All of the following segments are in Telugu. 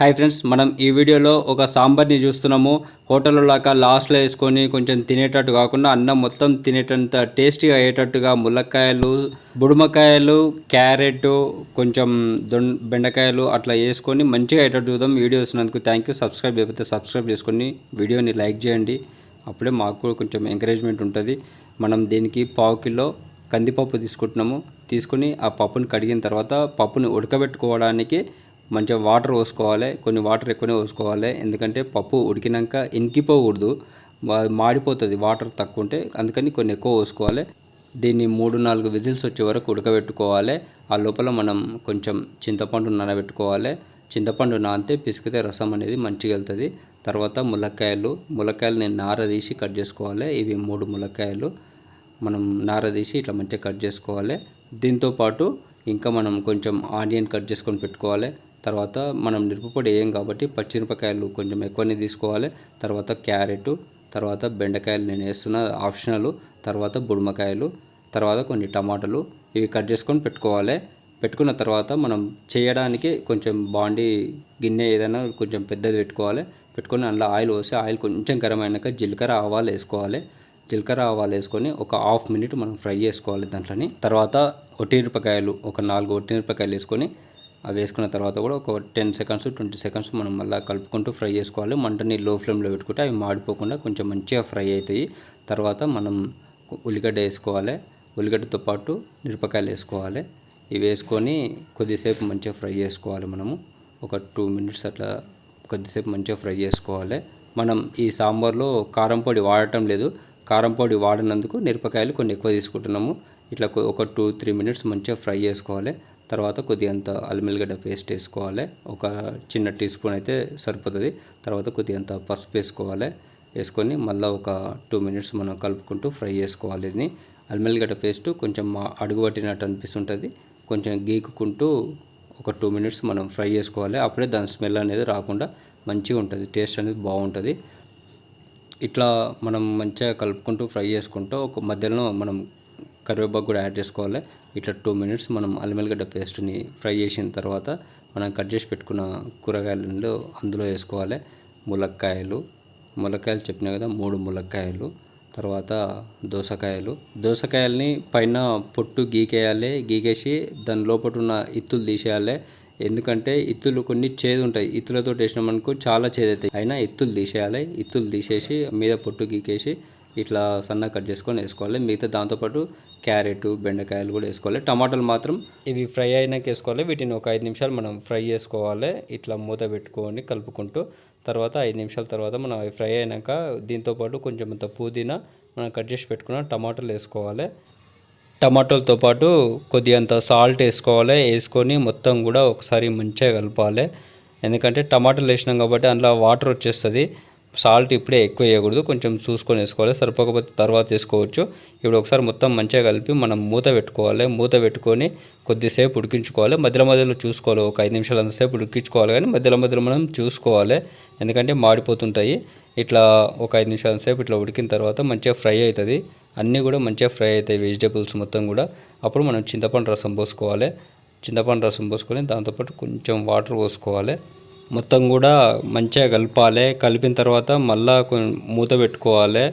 హాయ్ ఫ్రెండ్స్ మనం ఈ వీడియోలో ఒక సాంబార్ని చూస్తున్నాము. హోటల్లో లాగా లాస్ట్లో వేసుకొని కొంచెం తినేటట్టు కాకుండా అన్నం మొత్తం తినేటంత టేస్టీగా అయ్యేటట్టుగా ములక్కాయలు బుడుమకాయలు క్యారెట్ కొంచెం దొండ బెండకాయలు అట్లా వేసుకొని మంచిగా అయ్యేటట్టు చూద్దాం. వీడియో చూసినందుకు థ్యాంక్ యూ సబ్స్క్రైబ్ చేయకపోతే సబ్స్క్రైబ్ చేసుకొని వీడియోని లైక్ చేయండి. అప్పుడే మాకు కొంచెం ఎంకరేజ్మెంట్ ఉంటుంది. మనం దీనికి పావు కిలో కందిపప్పు తీసుకుంటున్నాము. తీసుకుని ఆ పప్పుని కడిగిన తర్వాత పప్పుని ఉడకబెట్టుకోవడానికి మంచిగా వాటర్ పోసుకోవాలి కొన్ని వాటర్ ఎక్కువనే పోసుకోవాలి. ఎందుకంటే పప్పు ఉడికినాక ఇంకిపోకూడదు మాడిపోతుంది వాటర్ తక్కువ ఉంటే అందుకని కొన్ని ఎక్కువ పోసుకోవాలి. దీన్ని మూడు నాలుగు విజిల్స్ వచ్చే వరకు ఉడకబెట్టుకోవాలి. ఆ లోపల మనం కొంచెం చింతపండు నానబెట్టుకోవాలి. చింతపండు నానితే పిసికితే రసం అనేది మంచిగా వెళ్తుంది. తర్వాత ములక్కాయలు ములక్కాయలు నేను నార తీసి కట్ చేసుకోవాలి. ఇవి మూడు ములక్కాయలు మనం నార తీసి ఇట్లా మంచిగా కట్ చేసుకోవాలి. దీంతో పాటు ఇంకా మనం కొంచెం ఆనియన్ కట్ చేసుకొని పెట్టుకోవాలి. తర్వాత మనం మిరపపొడి వేయం కాబట్టి పచ్చిమిరపకాయలు కొంచెం ఎక్కువనే తీసుకోవాలి. తర్వాత క్యారెట్ తర్వాత బెండకాయలు నేను వేస్తున్న ఆప్షనల్ తర్వాత బుడుమకాయలు తర్వాత కొన్ని టమాటాలు ఇవి కట్ చేసుకొని పెట్టుకోవాలి. పెట్టుకున్న తర్వాత మనం చేయడానికి కొంచెం బాండి గిన్నె ఏదైనా కొంచెం పెద్దది పెట్టుకోవాలి. పెట్టుకొని అందులో ఆయిల్ పోసి ఆయిల్ కొంచెం గరం అయినాక జీలకర్ర ఆవాలు వేసుకోవాలి. జీలకర్ర ఆవాలు వేసుకొని ఒక హాఫ్ మినిట్ మనం ఫ్రై చేసుకోవాలి దాంట్లోని. తర్వాత ఒట్టిమిరపకాయలు ఒక నాలుగు ఒట్టిమిరపకాయలు వేసుకొని అవి వేసుకున్న తర్వాత కూడా ఒక టెన్ సెకండ్స్ ట్వంటీ సెకండ్స్ మనం మళ్ళీ కలుపుకుంటూ ఫ్రై చేసుకోవాలి. మంటని లో ఫ్లేమ్లో పెట్టుకుంటే అవి మాడిపోకుండా కొంచెం మంచిగా ఫ్రై అవుతాయి. తర్వాత మనం ఉల్లిగడ్డ వేసుకోవాలి. ఉల్లిగడ్డతో పాటు మిరపకాయలు వేసుకోవాలి. ఇవి వేసుకొని కొద్దిసేపు మంచిగా ఫ్రై చేసుకోవాలి మనము. ఒక టూ మినిట్స్ అట్లా కొద్దిసేపు మంచిగా ఫ్రై చేసుకోవాలి. మనం ఈ సాంబార్లో కారం పొడి వాడటం లేదు. కారం పొడి వాడినందుకు మిరపకాయలు కొన్ని ఎక్కువ తీసుకుంటున్నాము. ఇట్లా ఒక టూ త్రీ మినిట్స్ మంచిగా ఫ్రై చేసుకోవాలి. తర్వాత కొద్దిగంత అల్లిమెల్లిగడ్డ పేస్ట్ వేసుకోవాలి. ఒక చిన్న టీ స్పూన్ అయితే సరిపోతుంది. తర్వాత కొద్దిగంత పసుపు వేసుకోవాలి. వేసుకొని మళ్ళీ ఒక టూ మినిట్స్ మనం కలుపుకుంటూ ఫ్రై చేసుకోవాలి ఇది. అల్లిమెల్లిగడ్డ పేస్ట్ కొంచెం మా అడుగు పట్టినట్టు అనిపిస్తుంటుంది. కొంచెం గీకుకుంటూ ఒక టూ మినిట్స్ మనం ఫ్రై చేసుకోవాలి. అప్పుడే దాని స్మెల్ అనేది రాకుండా మంచిగా ఉంటుంది. టేస్ట్ అనేది బాగుంటుంది. ఇట్లా మనం మంచిగా కలుపుకుంటూ ఫ్రై చేసుకుంటూ ఒక మధ్యలో మనం కరివేపాకు కూడా యాడ్ చేసుకోవాలి. ఇట్లా టూ మినిట్స్ మనం అల్లిమిల్లిగడ్డ పేస్ట్ని ఫ్రై చేసిన తర్వాత మనం కట్ చేసి పెట్టుకున్న కూరగాయలు అందులో వేసుకోవాలి. ములక్కాయలు ములక్కాయలు చెప్పినా కదా మూడు ములక్కాయలు తర్వాత దోసకాయలు. దోసకాయల్ని పైన పొట్టు గీకేయాలి. గీకేసి దాని లోపల ఉన్న ఇత్తులు తీసేయాలి. ఎందుకంటే ఇత్తులు కొన్ని చేదు ఉంటాయి. ఇత్తులతో వేసినామనుకో చాలా చేదు అవుతాయి. అయినా ఇత్తులు తీసేయాలి. ఇత్తులు తీసేసి మీద పొట్టు గీకేసి ఇట్లా సన్న కట్ చేసుకొని వేసుకోవాలి. మిగతా దాంతోపాటు క్యారెట్ బెండకాయలు కూడా వేసుకోవాలి. టమాటాలు మాత్రం ఇవి ఫ్రై అయినాక వేసుకోవాలి. వీటిని ఒక ఐదు నిమిషాలు మనం ఫ్రై చేసుకోవాలి. ఇట్లా మూత పెట్టుకొని కలుపుకుంటూ తర్వాత ఐదు నిమిషాల తర్వాత మనం అవి ఫ్రై అయినాక దీంతోపాటు కొంచెం అంత పుదీనా మనం కట్ చేసి పెట్టుకున్న టమాటాలు వేసుకోవాలి. టమాటోలతో పాటు కొద్దిగంత సాల్ట్ వేసుకోవాలి. వేసుకొని మొత్తం కూడా ఒకసారి మంచిగా కలపాలి. ఎందుకంటే టమాటాలు వేసినాం కాబట్టి అందులో వాటర్ వచ్చేస్తుంది. సాల్ట్ ఇప్పుడే ఎక్కువ వేయకూడదు. కొంచెం చూసుకొని వేసుకోవాలి. సరిపోకపోతే తర్వాత వేసుకోవచ్చు. ఇప్పుడు ఒకసారి మొత్తం మంచిగా కలిపి మనం మూత పెట్టుకోవాలి. మూత పెట్టుకొని కొద్దిసేపు ఉడికించుకోవాలి. మధ్యలో మధ్యలో చూసుకోవాలి. ఒక ఐదు నిమిషాలు అంతసేపు ఉడికించుకోవాలి కానీ మధ్యలో మధ్యలో మనం చూసుకోవాలి. ఎందుకంటే మాడిపోతుంటాయి. ఇట్లా ఒక ఐదు నిమిషాల సేపు ఇట్లా ఉడికిన తర్వాత మంచిగా ఫ్రై అవుతుంది. అన్నీ కూడా మంచిగా ఫ్రై అవుతాయి. వెజిటేబుల్స్ మొత్తం కూడా. అప్పుడు మనం చింతపండు రసం పోసుకోవాలి. చింతపండు రసం పోసుకొని దాంతోపాటు కొంచెం వాటర్ పోసుకోవాలి. మొత్తం కూడా మంచిగా కలపాలి. కలిపిన తర్వాత మళ్ళా మూత పెట్టుకోవాలి.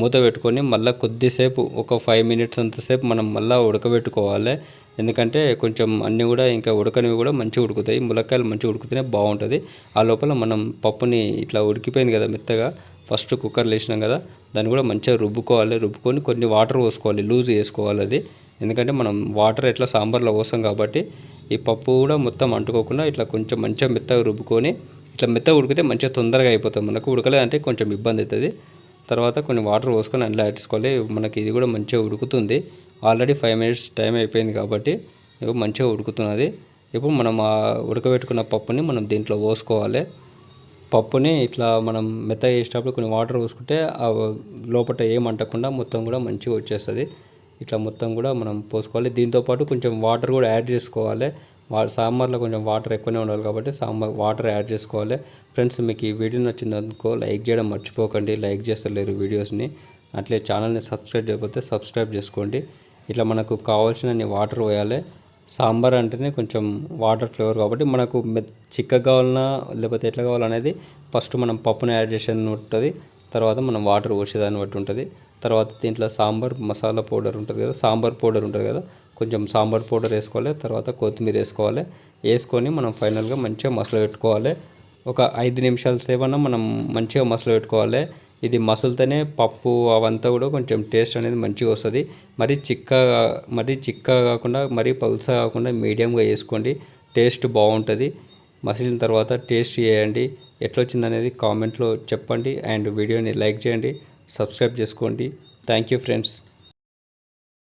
మూత పెట్టుకొని మళ్ళీ కొద్దిసేపు ఒక ఫైవ్ మినిట్స్ అంతసేపు మనం మళ్ళీ ఉడకబెట్టుకోవాలి. ఎందుకంటే కొంచెం అన్నీ కూడా ఇంకా ఉడకనివి కూడా మంచిగా ఉడుకుతాయి. ములక్కాయలు మంచిగా ఉడికితేనే బాగుంటుంది. ఆ లోపల మనం పప్పుని ఇట్లా ఉడికిపోయింది కదా మెత్తగా ఫస్ట్ కుక్కర్లో వేసినాం కదా దాన్ని కూడా మంచిగా రుబ్బుకోవాలి. రుబ్బుకొని కొన్ని వాటర్ పోసుకోవాలి. లూజ్ చేసుకోవాలి అది. ఎందుకంటే మనం వాటర్ ఎట్లా సాంబార్లో పోసాం కాబట్టి ఈ పప్పు కూడా మొత్తం అంటుకోకుండా ఇట్లా కొంచెం మంచిగా మెత్తగా రుబ్బుకొని ఇట్లా మెత్తగా ఉడికితే మంచిగా తొందరగా అయిపోతుంది మనకు ఉడకలేదంటే కొంచెం ఇబ్బంది అవుతుంది. తర్వాత కొన్ని వాటర్ పోసుకొని అందులో అడ్చుకోవాలి మనకి ఇది కూడా మంచిగా ఉడుకుతుంది. ఆల్రెడీ ఫైవ్ మినిట్స్ టైం అయిపోయింది కాబట్టి మంచిగా ఉడుకుతున్నది. ఇప్పుడు మనం ఆ ఉడకబెట్టుకున్న పప్పుని మనం దీంట్లో పోసుకోవాలి. పప్పుని ఇట్లా మనం మెత్తగా చేసేటప్పుడు కొన్ని వాటర్ పోసుకుంటే ఆ లోపల ఏం అంటకుండా మొత్తం కూడా మంచిగా వచ్చేస్తుంది. ఇట్లా మొత్తం కూడా మనం పోసుకోవాలి. దీంతోపాటు కొంచెం వాటర్ కూడా యాడ్ చేసుకోవాలి. వా సాంబార్లో కొంచెం వాటర్ ఎక్కువనే ఉండాలి కాబట్టి సాంబార్ వాటర్ యాడ్ చేసుకోవాలి. ఫ్రెండ్స్ మీకు ఈ వీడియో నచ్చిందనుకో లైక్ చేయడం మర్చిపోకండి. లైక్ చేస్తలేరు వీడియోస్ని. అట్లే ఛానల్ని సబ్స్క్రైబ్ చేయకపోతే సబ్స్క్రైబ్ చేసుకోండి. ఇట్లా మనకు కావాల్సిన వాటర్ పోయాలి. సాంబార్ అంటేనే కొంచెం వాటర్ ఫ్లేవర్ కాబట్టి మనకు చిక్కగా కావాలన్నా లేకపోతే ఎట్లా కావాలనేది ఫస్ట్ మనం పప్పుని యాడ్ చేసేది ఉంటుంది. తర్వాత మనం వాటర్ పోసేదాన్ని బట్టి ఉంటుంది. తర్వాత దీంట్లో సాంబార్ మసాలా పౌడర్ ఉంటుంది కదా సాంబార్ పౌడర్ ఉంటుంది కదా కొంచెం సాంబార్ పౌడర్ వేసుకోవాలి తర్వాత కొత్తిమీర వేసుకోవాలి. వేసుకొని మనం ఫైనల్గా మంచిగా మసలు పెట్టుకోవాలి. ఒక ఐదు నిమిషాల సేపన్నా మనం మంచిగా మసలు పెట్టుకోవాలి. ఇది మసలుతోనే పప్పు అవంతా కూడా కొంచెం టేస్ట్ అనేది మంచిగా వస్తుంది. మరీ చిక్కగా మరీ చిక్కగా కాకుండా మరీ పల్సా కాకుండా మీడియంగా వేసుకోండి. టేస్ట్ బాగుంటుంది. మసిలిన తర్వాత టేస్ట్ చేయండి. ఎట్లొచ్చింది అనేది కామెంట్లో చెప్పండి అండ్ వీడియోని లైక్ చేయండి సబ్స్క్రైబ్ చేసుకోండి. Thank you friends.